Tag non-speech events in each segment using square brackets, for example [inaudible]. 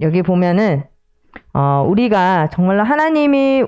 여기 보면은 어, 우리가 정말로 하나님이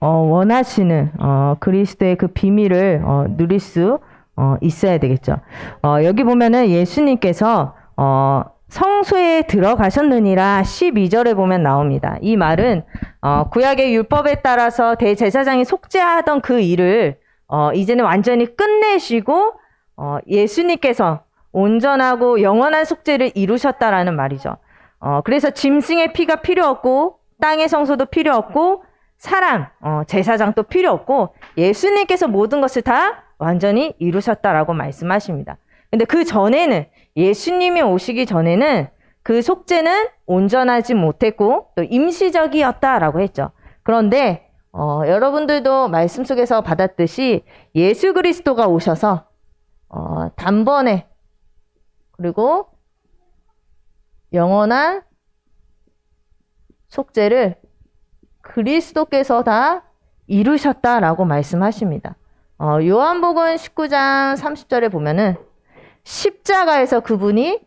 어, 원하시는 어, 그리스도의 그 비밀을 어, 누릴 수 어, 있어야 되겠죠. 어, 여기 보면은 예수님께서 어, 성소에 들어가셨느니라 12절에 보면 나옵니다. 이 말은 어, 구약의 율법에 따라서 대제사장이 속죄하던 그 일을 어, 이제는 완전히 끝내시고 어, 예수님께서 온전하고 영원한 속죄를 이루셨다라는 말이죠. 어, 그래서 짐승의 피가 필요 없고 땅의 성소도 필요 없고 사람, 어, 제사장도 필요 없고 예수님께서 모든 것을 다 완전히 이루셨다라고 말씀하십니다. 근데 그 전에는 예수님이 오시기 전에는 그 속죄는 온전하지 못했고 또 임시적이었다라고 했죠. 그런데 어, 여러분들도 말씀 속에서 받았듯이 예수 그리스도가 오셔서 어, 단번에 그리고 영원한 속죄를 그리스도께서 다 이루셨다라고 말씀하십니다. 어, 요한복음 19장 30절에 보면은 십자가에서 그분이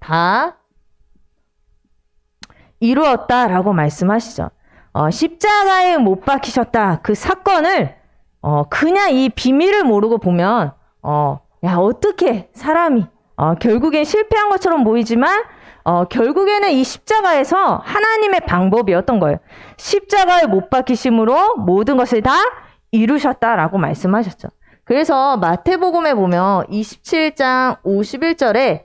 다 이루었다라고 말씀하시죠. 어, 십자가에 못 박히셨다 그 사건을 어, 그냥 이 비밀을 모르고 보면 어, 야 어떻게 사람이 어, 결국엔 실패한 것처럼 보이지만 어, 결국에는 이 십자가에서 하나님의 방법이었던 거예요. 십자가에 못 박히심으로 모든 것을 다 이루셨다라고 말씀하셨죠. 그래서 마태복음에 보면 27장 51절에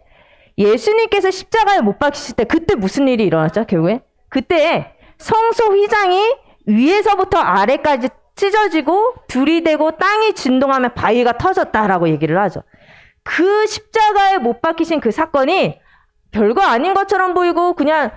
예수님께서 십자가에 못 박히실 때 그때 무슨 일이 일어났죠? 결국에 그때 성소 휘장이 위에서부터 아래까지 찢어지고 들이대고 땅이 진동하며 바위가 터졌다라고 얘기를 하죠. 그 십자가에 못 박히신 그 사건이 별거 아닌 것처럼 보이고 그냥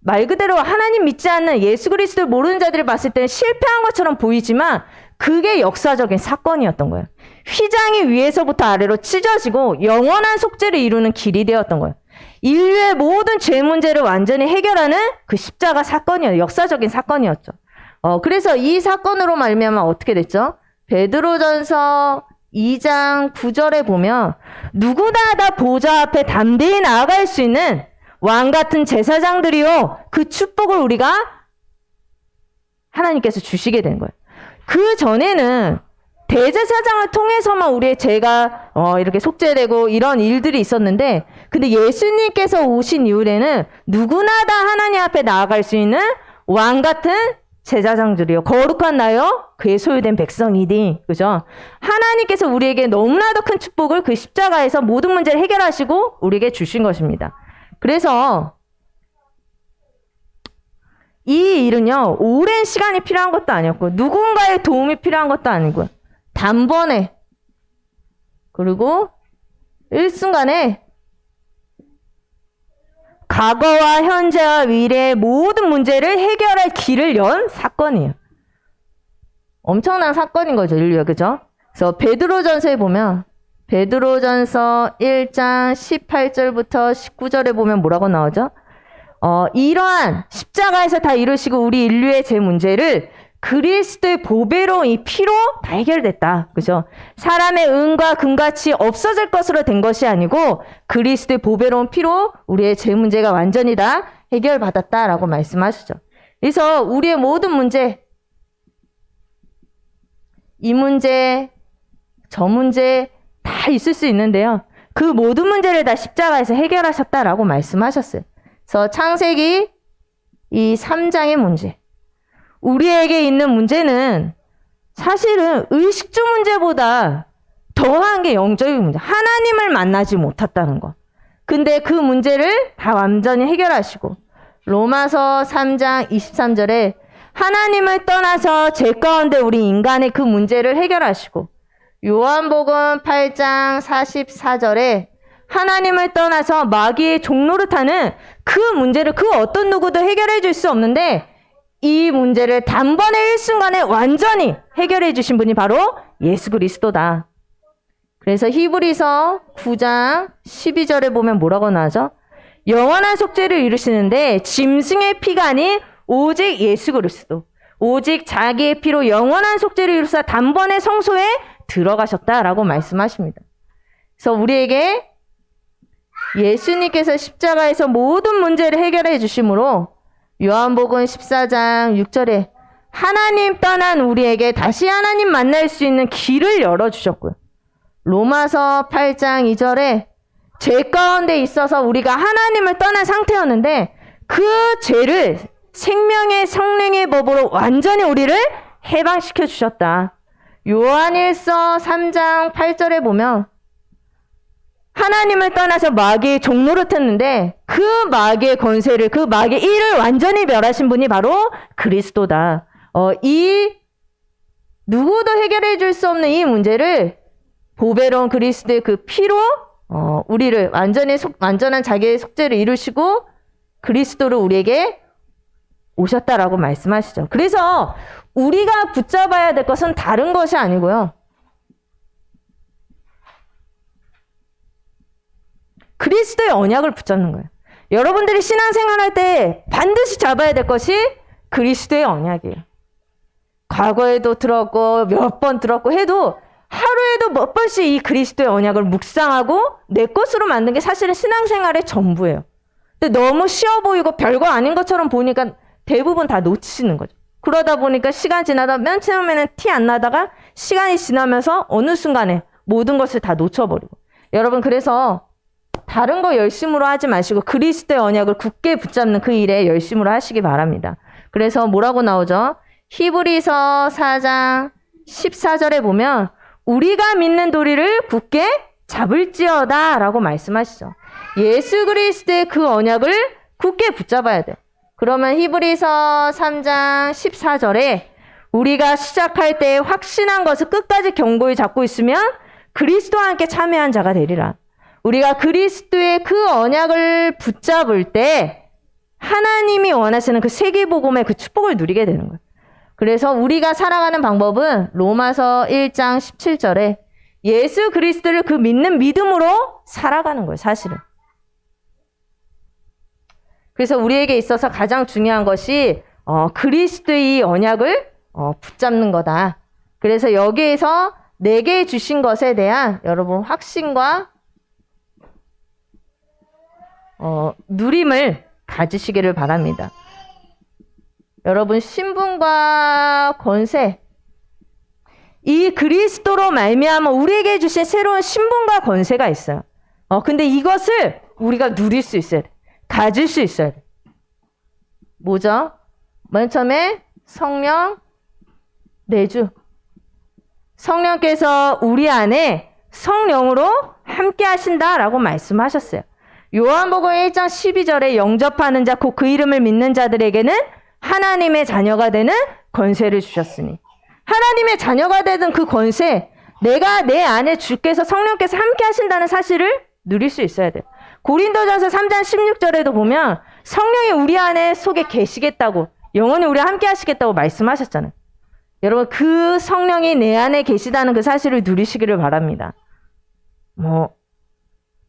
말 그대로 하나님 믿지 않는 예수 그리스도를 모르는 자들이 봤을 때는 실패한 것처럼 보이지만 그게 역사적인 사건이었던 거예요. 휘장이 위에서부터 아래로 찢어지고 영원한 속죄를 이루는 길이 되었던 거예요. 인류의 모든 죄 문제를 완전히 해결하는 그 십자가 사건이었요. 역사적인 사건이었죠. 어, 그래서 이 사건으로 말미암아 어떻게 됐죠? 베드로전서 2장 9절에 보면 누구나 다 보좌 앞에 담대히 나아갈 수 있는 왕 같은 제사장들이요. 그 축복을 우리가 하나님께서 주시게 된 거예요. 그 전에는 대제사장을 통해서만 우리의 죄가 어, 이렇게 속죄되고 이런 일들이 있었는데, 근데 예수님께서 오신 이후에는 누구나 다 하나님 앞에 나아갈 수 있는 왕 같은 제사장들이요. 거룩한 나요? 그의 소유된 백성이니. 그죠? 하나님께서 우리에게 너무나도 큰 축복을 그 십자가에서 모든 문제를 해결하시고 우리에게 주신 것입니다. 그래서 이 일은요, 오랜 시간이 필요한 것도 아니었고, 누군가의 도움이 필요한 것도 아니고요. 단번에, 그리고 일순간에 과거와 현재와 미래의 모든 문제를 해결할 길을 연 사건이에요. 엄청난 사건인 거죠, 인류가. 그죠? 그래서 베드로전서에 보면 베드로전서 1장 18절부터 19절에 보면 뭐라고 나오죠? 어, 이러한 십자가에서 다 이루시고 우리 인류의 제 문제를 그리스도의 보배로 이 피로 다 해결됐다. 그죠? 사람의 은과 금같이 없어질 것으로 된 것이 아니고 그리스도의 보배로운 피로 우리의 죄 문제가 완전히 다 해결받았다라고 말씀하시죠. 그래서 우리의 모든 문제, 이 문제, 저 문제 다 있을 수 있는데요. 그 모든 문제를 다 십자가에서 해결하셨다라고 말씀하셨어요. 그래서 창세기 이 3장의 문제. 우리에게 있는 문제는 사실은 의식주 문제보다 더한 게 영적인 문제. 하나님을 만나지 못했다는 거. 근데 그 문제를 다 완전히 해결하시고 로마서 3장 23절에 하나님을 떠나서 죄 가운데 우리 인간의 그 문제를 해결하시고 요한복음 8장 44절에 하나님을 떠나서 마귀의 종노릇하는 그 문제를 그 어떤 누구도 해결해 줄 수 없는데 이 문제를 단번에 일순간에 완전히 해결해 주신 분이 바로 예수 그리스도다. 그래서 히브리서 9장 12절에 보면 뭐라고 나죠? 영원한 속죄를 이루시는데 짐승의 피가 아닌 오직 예수 그리스도. 오직 자기의 피로 영원한 속죄를 이루사 단번에 성소에 들어가셨다라고 말씀하십니다. 그래서 우리에게 예수님께서 십자가에서 모든 문제를 해결해 주심으로 요한복음 14장 6절에 하나님 떠난 우리에게 다시 하나님 만날 수 있는 길을 열어 주셨고요. 로마서 8장 2절에 죄 가운데 있어서 우리가 하나님을 떠난 상태였는데 그 죄를 생명의 성령의 법으로 완전히 우리를 해방시켜 주셨다. 요한일서 3장 8절에 보면 하나님을 떠나서 마귀의 종노릇했는데 그 마귀의 권세를 그 마귀의 일을 완전히 멸하신 분이 바로 그리스도다. 어, 이 누구도 해결해 줄 수 없는 이 문제를 보배로운 그리스도의 그 피로 어, 우리를 완전히 속, 완전한 자기의 속죄를 이루시고 그리스도를 우리에게 오셨다라고 말씀하시죠. 그래서 우리가 붙잡아야 될 것은 다른 것이 아니고요. 그리스도의 언약을 붙잡는 거예요. 여러분들이 신앙생활 할 때 반드시 잡아야 될 것이 그리스도의 언약이에요. 과거에도 들었고 몇 번 들었고 해도 하루에도 몇 번씩 이 그리스도의 언약을 묵상하고 내 것으로 만든 게 사실은 신앙생활의 전부예요. 근데 너무 쉬워 보이고 별거 아닌 것처럼 보니까 대부분 다 놓치시는 거죠. 그러다 보니까 시간 지나다 맨 처음에는 티 안 나다가 시간이 지나면서 어느 순간에 모든 것을 다 놓쳐버리고. 여러분 그래서 다른 거 열심으로 하지 마시고 그리스도의 언약을 굳게 붙잡는 그 일에 열심으로 하시기 바랍니다. 그래서 뭐라고 나오죠? 히브리서 4장 14절에 보면 우리가 믿는 도리를 굳게 잡을지어다 라고 말씀하시죠. 예수 그리스도의 그 언약을 굳게 붙잡아야 돼. 그러면 히브리서 3장 14절에 우리가 시작할 때 확신한 것을 끝까지 경고히 잡고 있으면 그리스도와 함께 참여한 자가 되리라. 우리가 그리스도의 그 언약을 붙잡을 때 하나님이 원하시는 그 세계복음의 그 축복을 누리게 되는 거예요. 그래서 우리가 살아가는 방법은 로마서 1장 17절에 예수 그리스도를 그 믿는 믿음으로 살아가는 거예요, 사실은. 그래서 우리에게 있어서 가장 중요한 것이 어, 그리스도의 이 언약을 어, 붙잡는 거다. 그래서 여기에서 내게 주신 것에 대한 여러분 확신과 어, 누림을 가지시기를 바랍니다. 여러분 신분과 권세 이 그리스도로 말미암아 우리에게 주신 새로운 신분과 권세가 있어요. 어 근데 이것을 우리가 누릴 수 있어야 돼. 가질 수 있어야 돼. 뭐죠? 맨 처음에 성령 내주 성령께서 우리 안에 성령으로 함께 하신다라고 말씀하셨어요. 요한복음 1장 12절에 영접하는 자, 곧 그 이름을 믿는 자들에게는 하나님의 자녀가 되는 권세를 주셨으니. 하나님의 자녀가 되는 그 권세, 내가 내 안에 주께서 성령께서 함께 하신다는 사실을 누릴 수 있어야 돼요. 고린도전서 3장 16절에도 보면 성령이 우리 안에 속에 계시겠다고, 영원히 우리 함께 하시겠다고 말씀하셨잖아요. 여러분, 그 성령이 내 안에 계시다는 그 사실을 누리시기를 바랍니다. 뭐,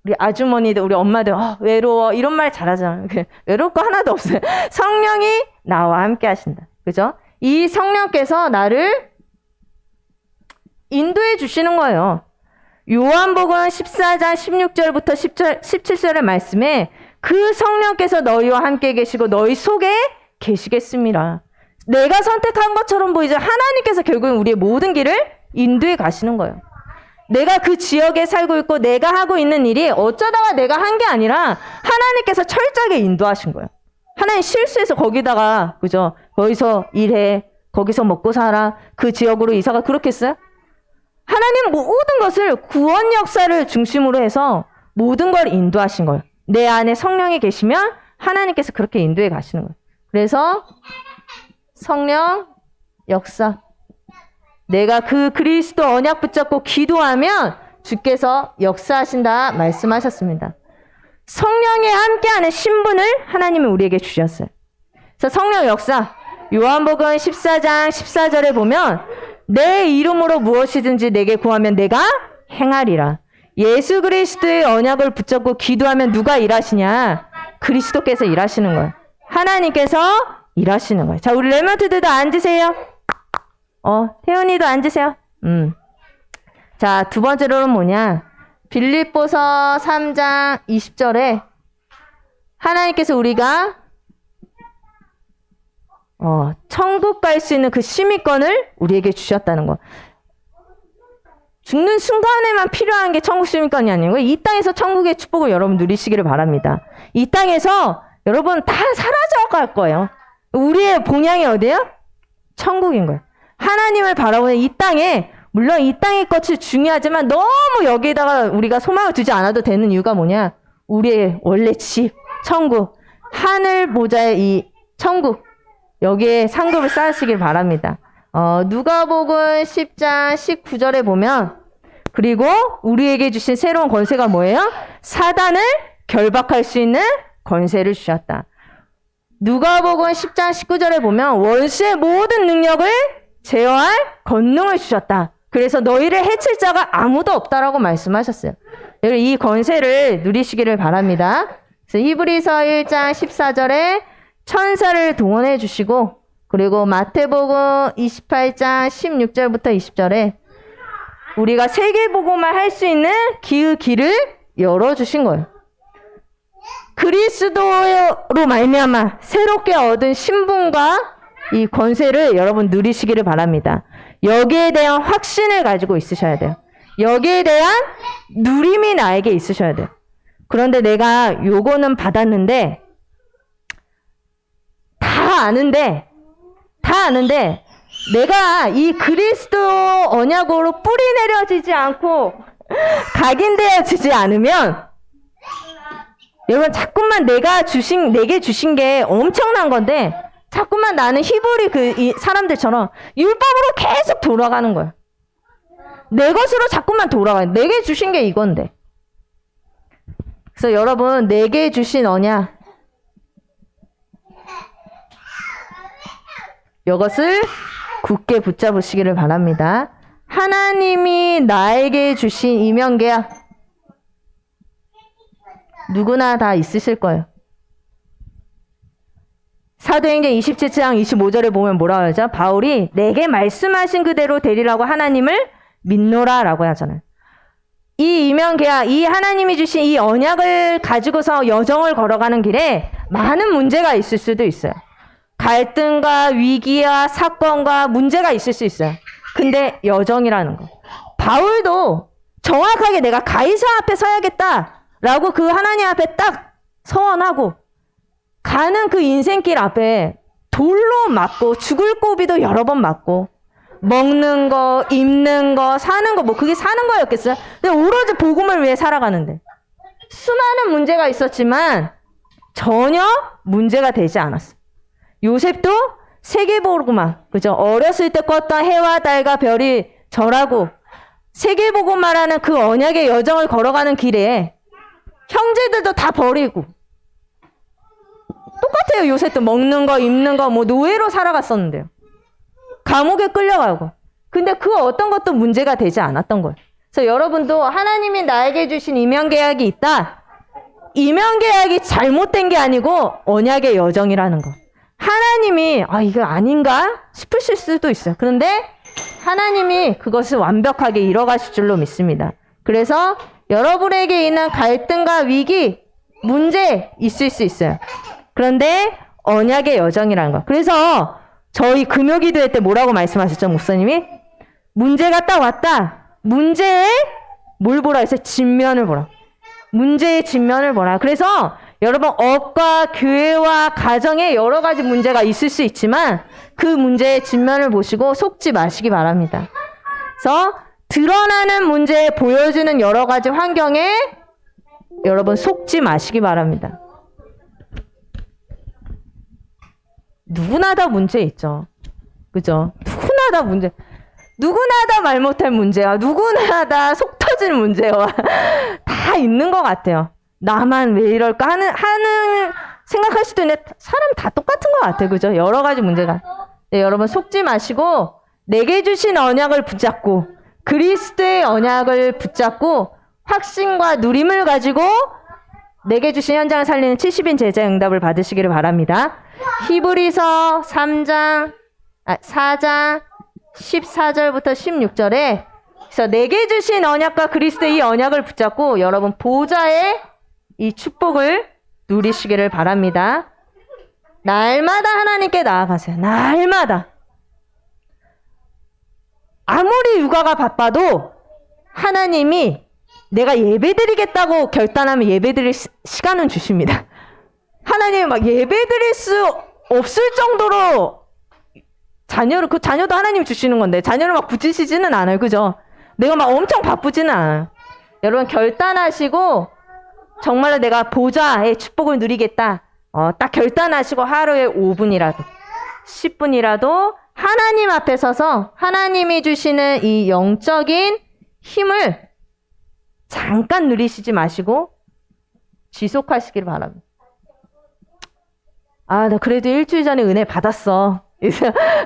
우리 아주머니들, 우리 엄마들, 어, 외로워. 이런 말 잘하잖아요. 외로울 거 하나도 없어요. [laughs] 성령이 나와 함께 하신다. 그죠? 이 성령께서 나를 인도해 주시는 거예요. 요한복음 14장 16절부터 10절, 17절의 말씀에 그 성령께서 너희와 함께 계시고 너희 속에 계시겠습니다. 내가 선택한 것처럼 보이죠. 하나님께서 결국은 우리의 모든 길을 인도해 가시는 거예요. 내가 그 지역에 살고 있고 내가 하고 있는 일이 어쩌다가 내가 한 게 아니라 하나님께서 철저하게 인도하신 거예요. 하나님 실수해서 거기다가 그죠? 거기서 일해, 거기서 먹고 살아, 그 지역으로 이사가 그렇게 했어요? 하나님 모든 것을 구원 역사를 중심으로 해서 모든 걸 인도하신 거예요. 내 안에 성령이 계시면 하나님께서 그렇게 인도해 가시는 거예요. 그래서 성령 역사 내가 그 그리스도 언약 붙잡고 기도하면 주께서 역사하신다 말씀하셨습니다. 성령이 함께하는 신분을 하나님이 우리에게 주셨어요. 그래서 성령 역사 요한복음 14장 14절에 보면 내 이름으로 무엇이든지 내게 구하면 내가 행하리라. 예수 그리스도의 언약을 붙잡고 기도하면 누가 일하시냐? 그리스도께서 일하시는 거예요. 하나님께서 일하시는 거예요. 자, 우리 레몬트들도 앉으세요. 어, 태연이도 앉으세요. 음. 자, 두 번째로는 뭐냐? 빌립보서 3장 20절에 하나님께서 우리가 어, 천국 갈 수 있는 그 심의권을 우리에게 주셨다는 거. 죽는 순간에만 필요한 게 천국 심의권이 아니고 이 땅에서 천국의 축복을 여러분 누리시기를 바랍니다. 이 땅에서 여러분 다 사라져 갈 거예요. 우리의 본향이 어디예요? 천국인 거예요. 하나님을 바라보는 이 땅에 물론 이 땅의 것이 중요하지만 너무 여기에다가 우리가 소망을 두지 않아도 되는 이유가 뭐냐? 우리의 원래 집, 천국, 하늘 보좌의 이 천국 여기에 상급을 쌓으시길 바랍니다. 어, 누가복음 10장 19절에 보면 그리고 우리에게 주신 새로운 권세가 뭐예요? 사단을 결박할 수 있는 권세를 주셨다. 누가복음 10장 19절에 보면 원수의 모든 능력을 제어할 권능을 주셨다. 그래서 너희를 해칠 자가 아무도 없다라고 말씀하셨어요. 여러분 이 권세를 누리시기를 바랍니다. 그래서 히브리서 1장 14절에 천사를 동원해 주시고 그리고 마태복음 28장 16절부터 20절에 우리가 세계복음을 할수 있는 기의 길을 열어 주신 거예요. 그리스도로 말미암아 새롭게 얻은 신분과 이 권세를 여러분 누리시기를 바랍니다. 여기에 대한 확신을 가지고 있으셔야 돼요. 여기에 대한 누림이 나에게 있으셔야 돼요. 그런데 내가 요거는 받았는데 다 아는데 다 아는데 내가 이 그리스도 언약으로 뿌리 내려지지 않고 각인되어지지 않으면 여러분 자꾸만 내가 주신 내게 주신 게 엄청난 건데 자꾸만 나는 히브리 그이 사람들처럼 율법으로 계속 돌아가는 거야. 내 것으로 자꾸만 돌아가. 내게 주신 게 이건데. 그래서 여러분 내게 주신 언약 이것을 굳게 붙잡으시기를 바랍니다. 하나님이 나에게 주신 이명계약 누구나 다 있으실 거예요. 사도행전 27장 25절에 보면 뭐라 하죠? 바울이 내게 말씀하신 그대로 되리라고 하나님을 믿노라라고 하잖아요. 이 이명계약, 이 하나님이 주신 이 언약을 가지고서 여정을 걸어가는 길에 많은 문제가 있을 수도 있어요. 갈등과 위기와 사건과 문제가 있을 수 있어요. 근데 여정이라는 거. 바울도 정확하게 내가 가이사 앞에 서야겠다라고 그 하나님 앞에 딱 서원하고 가는 그 인생길 앞에 돌로 맞고 죽을 고비도 여러 번 맞고 먹는 거, 입는 거, 사는 거, 뭐 그게 사는 거였겠어요? 근데 오로지 복음을 위해 살아가는데 수많은 문제가 있었지만 전혀 문제가 되지 않았어. 요셉도 세계보고만 그죠? 어렸을 때 꿨던 해와 달과 별이 절하고 세계보고 말하는 그 언약의 여정을 걸어가는 길에 형제들도 다 버리고 똑같아요. 요셉도 먹는 거, 입는 거, 뭐 노예로 살아갔었는데요. 감옥에 끌려가고. 근데 그 어떤 것도 문제가 되지 않았던 거예요. 그래서 여러분도 하나님이 나에게 주신 이명계약이 있다. 이명계약이 잘못된 게 아니고 언약의 여정이라는 거. 하나님이 아 이거 아닌가 싶으실 수도 있어요. 그런데 하나님이 그것을 완벽하게 이뤄가실 줄로 믿습니다. 그래서 여러분에게 있는 갈등과 위기, 문제 있을 수 있어요. 그런데 언약의 여정이라는 거. 그래서 저희 금요기도회 때 뭐라고 말씀하셨죠, 목사님이? 문제가 딱 왔다. 문제에 뭘 보라 했어요? 진면을 보라. 문제의 진면을 보라. 그래서 여러분 업과 교회와 가정에 여러 가지 문제가 있을 수 있지만 그 문제의 진면을 보시고 속지 마시기 바랍니다. 그래서 드러나는 문제 보여주는 여러 가지 환경에 여러분 속지 마시기 바랍니다. 누구나 다 문제 있죠. 그죠? 누구나 다 문제. 누구나 다 말 못할 문제와 누구나 다 속 터질 문제와 [laughs] 다 있는 것 같아요. 나만 왜 이럴까 하는 하는 생각할 수도 있는데 사람 다 똑같은 것 같아요. 그죠? 여러 가지 문제가. 네, 여러분 속지 마시고 내게 주신 언약을 붙잡고 그리스도의 언약을 붙잡고 확신과 누림을 가지고 내게 주신 현장을 살리는 70인 제자 응답을 받으시기를 바랍니다. 히브리서 3장 아, 4장 14절부터 16절에 그래서 내게 주신 언약과 그리스도의 이 언약을 붙잡고 여러분 보좌의 이 축복을 누리시기를 바랍니다. 날마다 하나님께 나아가세요. 날마다. 아무리 육아가 바빠도 하나님이 내가 예배 드리겠다고 결단하면 예배 드릴 시- 시간은 주십니다. 하나님이 막 예배 드릴 수 없을 정도로 자녀를 그 자녀도 하나님 주시는 건데 자녀를 막 붙이시지는 않아요. 그죠? 내가 막 엄청 바쁘지는 않아요. 여러분 결단하시고 정말로 내가 보좌의 축복을 누리겠다. 어, 딱 결단하시고 하루에 5분이라도 10분이라도 하나님 앞에 서서 하나님이 주시는 이 영적인 힘을 잠깐 누리시지 마시고 지속하시길 바랍니다. 아, 나 그래도 일주일 전에 은혜 받았어.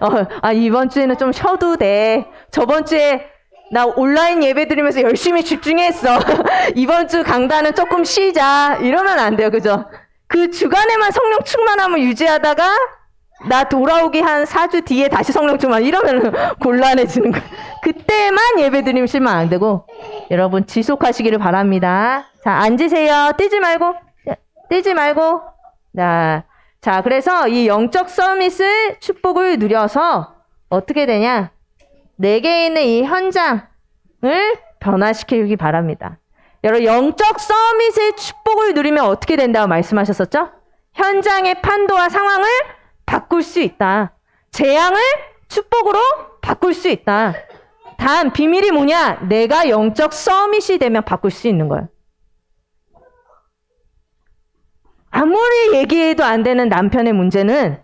어, 아, 이번 주에는 좀 쉬어도 돼. 저번 주에 나 온라인 예배 드리면서 열심히 집중했어. [laughs] 이번 주 강단은 조금 쉬자. 이러면 안 돼요. 그죠? 그 주간에만 성령 충만함을 유지하다가 나 돌아오기 한 4주 뒤에 다시 성령 충만 이러면 [laughs] 곤란해지는 거예요. 그때만 예배 드리시면 안 되고 여러분 지속하시기를 바랍니다. 자, 앉으세요. 뛰지 말고. 뛰지 말고. 자, 자, 그래서 이 영적 서밋을 축복을 누려서 어떻게 되냐? 내게 있는 이 현장을 변화시키기 바랍니다. 여러분, 영적 서밋의 축복을 누리면 어떻게 된다고 말씀하셨었죠? 현장의 판도와 상황을 바꿀 수 있다. 재앙을 축복으로 바꿀 수 있다. 단, 비밀이 뭐냐? 내가 영적 서밋이 되면 바꿀 수 있는 거예요. 아무리 얘기해도 안 되는 남편의 문제는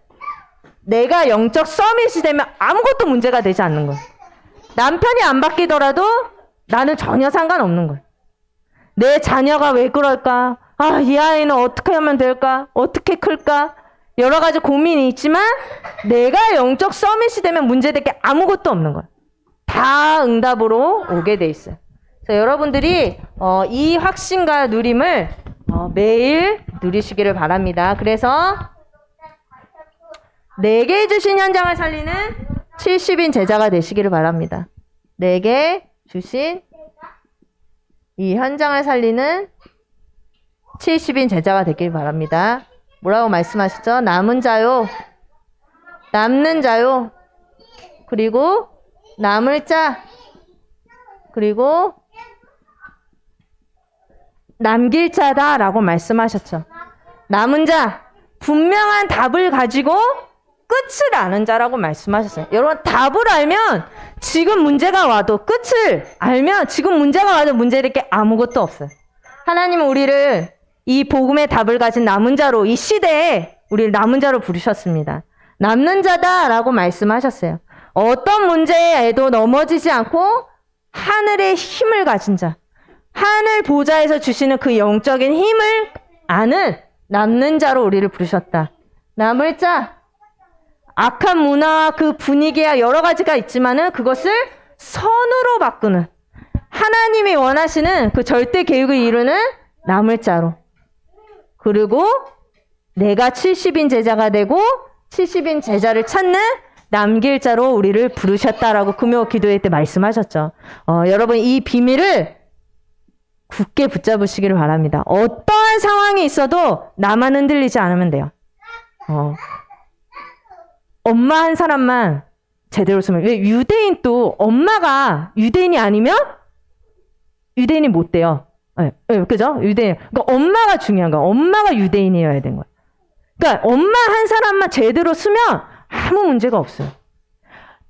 내가 영적 서밋이 되면 아무것도 문제가 되지 않는 거예요. 남편이 안 바뀌더라도 나는 전혀 상관없는 거예요. 내 자녀가 왜 그럴까? 아, 이 아이는 어떻게 하면 될까? 어떻게 클까? 여러 가지 고민이 있지만 내가 영적 서밋이 되면 문제될 게 아무것도 없는 거예요. 다 응답으로 오게 돼 있어요. 그래서 여러분들이 어, 이 확신과 누림을 어, 매일 누리시기를 바랍니다. 그래서 내게 주신 현장을 살리는 70인 제자가 되시기를 바랍니다. 내게 주신 이 현장을 살리는 70인 제자가 되길 바랍니다. 뭐라고 말씀하시죠? 남은 자요. 남는 자요. 그리고 남을 자. 그리고 남길 자다 라고 말씀하셨죠. 남은 자, 분명한 답을 가지고 끝을 아는 자라고 말씀하셨어요. 여러분, 답을 알면 지금 문제가 와도 끝을 알면 지금 문제가 와도 문제될 게 아무것도 없어요. 하나님은 우리를 이 복음의 답을 가진 남은 자로 이 시대에 우리를 남은 자로 부르셨습니다. 남는 자다라고 말씀하셨어요. 어떤 문제에도 넘어지지 않고 하늘의 힘을 가진 자. 하늘 보좌에서 주시는 그 영적인 힘을 아는 남는 자로 우리를 부르셨다. 남을 자. 악한 문화와 그 분위기야 여러 가지가 있지만은 그것을 선으로 바꾸는 하나님이 원하시는 그 절대 계획을 이루는 남을 자로. 그리고 내가 70인 제자가 되고 70인 제자를 찾는 남길 자로 우리를 부르셨다라고 금요 기도회 때 말씀하셨죠. 어, 여러분 이 비밀을 굳게 붙잡으시기를 바랍니다. 어떠한 상황이 있어도 나만 흔들리지 않으면 돼요. 어. 엄마 한 사람만 제대로 쓰면 왜 유대인 또 엄마가 유대인이 아니면 유대인이 못 돼요. 예, 예, 그죠? 유대인. 그러니까 엄마가 중요한 거야. 엄마가 유대인이어야 되는 거야. 그러니까 엄마 한 사람만 제대로 쓰면 아무 문제가 없어요.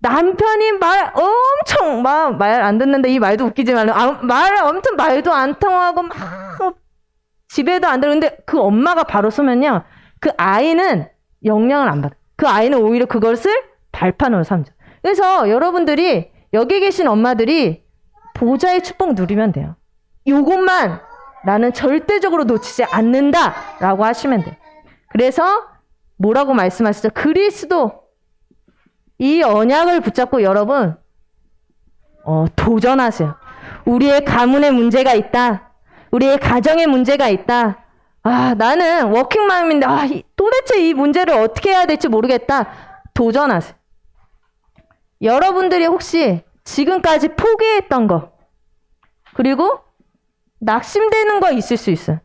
남편이 말 엄청 막말안 듣는데 이 말도 웃기지만 아, 말 엄청 말도 안 통하고 막 집에도 안 들는데 그 엄마가 바로 쓰면요 그 아이는 영향을 안 받아. 그 아이는 오히려 그것을 발판으로 삼죠. 그래서 여러분들이 여기 계신 엄마들이 보좌의 축복 누리면 돼요. 요것만 나는 절대적으로 놓치지 않는다라고 하시면 돼요. 그래서 뭐라고 말씀하시죠? 그리스도 이 언약을 붙잡고 여러분 어, 도전하세요. 우리의 가문에 문제가 있다. 우리의 가정에 문제가 있다. 아, 나는 워킹맘인데 아, 이- 도대체 이 문제를 어떻게 해야 될지 모르겠다. 도전하세요. 여러분들이 혹시 지금까지 포기했던 거, 그리고 낙심되는 거 있을 수 있어요.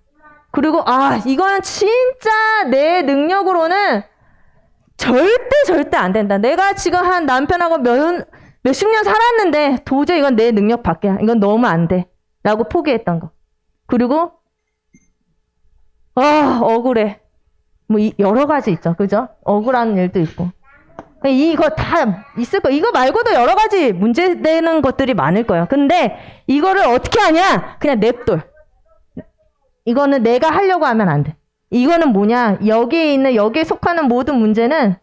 그리고 아 이건 진짜 내 능력으로는 절대 절대 안 된다. 내가 지금 한 남편하고 몇 몇십 년 살았는데 도저히 이건 내 능력 밖이야. 이건 너무 안 돼. 라고 포기했던 거. 그리고 아 억울해. 뭐 이- 여러 가지 있죠. 그죠? 억울한 일도 있고. 이거 다 있을 거예요. 이거 말고도 여러 가지 문제되는 것들이 많을 거예요. 근데 이거를 어떻게 하냐? 그냥 냅둬. 이거는 내가 하려고 하면 안 돼. 이거는 뭐냐? 여기에 있는 여기에 속하는 모든 문제는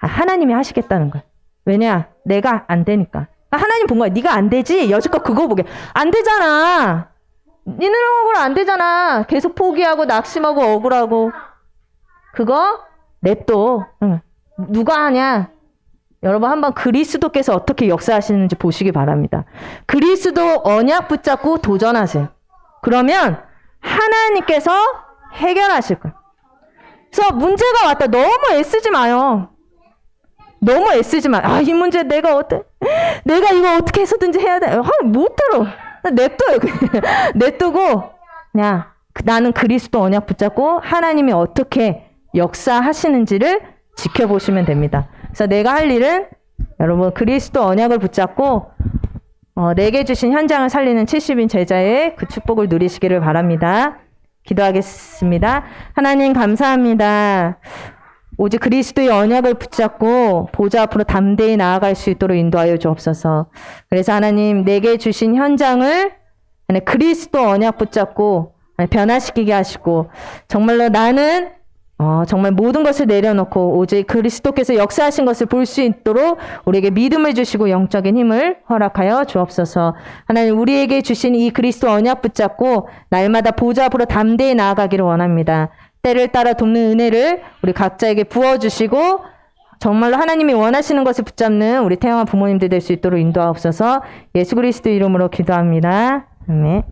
아, 하나님이 하시겠다는 거야. 왜냐? 내가 안 되니까. 아, 하나님 본 거야. 네가 안 되지. 여지껏 그거 보게. 안 되잖아. 니는 억울 안 되잖아. 계속 포기하고 낙심하고 억울하고. 그거 냅둬. 응. 누가 하냐? 여러분 한번 그리스도께서 어떻게 역사하시는지 보시기 바랍니다. 그리스도 언약 붙잡고 도전하세요. 그러면 하나님께서 해결하실 거예요. 그래서 문제가 왔다. 너무 애쓰지 마요. 너무 애쓰지 마. 아, 이 문제 내가 어때? 내가 이거 어떻게 해서든지 해야 돼. 아, 못 들어. 냅둬요. [laughs] 냅두고, 그냥 그- 나는 그리스도 언약 붙잡고 하나님이 어떻게 역사하시는지를 지켜보시면 됩니다. 그래서 내가 할 일은 여러분 그리스도 언약을 붙잡고 어, 내게 주신 현장을 살리는 70인 제자의 그 축복을 누리시기를 바랍니다. 기도하겠습니다. 하나님 감사합니다. 오직 그리스도의 언약을 붙잡고 보좌 앞으로 담대히 나아갈 수 있도록 인도하여 주옵소서. 그래서 하나님 내게 주신 현장을 그리스도 언약 붙잡고 변화시키게 하시고 정말로 나는 어, 정말 모든 것을 내려놓고 오직 그리스도께서 역사하신 것을 볼 수 있도록 우리에게 믿음을 주시고 영적인 힘을 허락하여 주옵소서. 하나님 우리에게 주신 이 그리스도 언약 붙잡고 날마다 보좌 앞으로 담대히 나아가기를 원합니다. 때를 따라 돕는 은혜를 우리 각자에게 부어주시고 정말로 하나님이 원하시는 것을 붙잡는 우리 태영아 부모님들 될 수 있도록 인도하옵소서 예수 그리스도 이름으로 기도합니다. 아멘.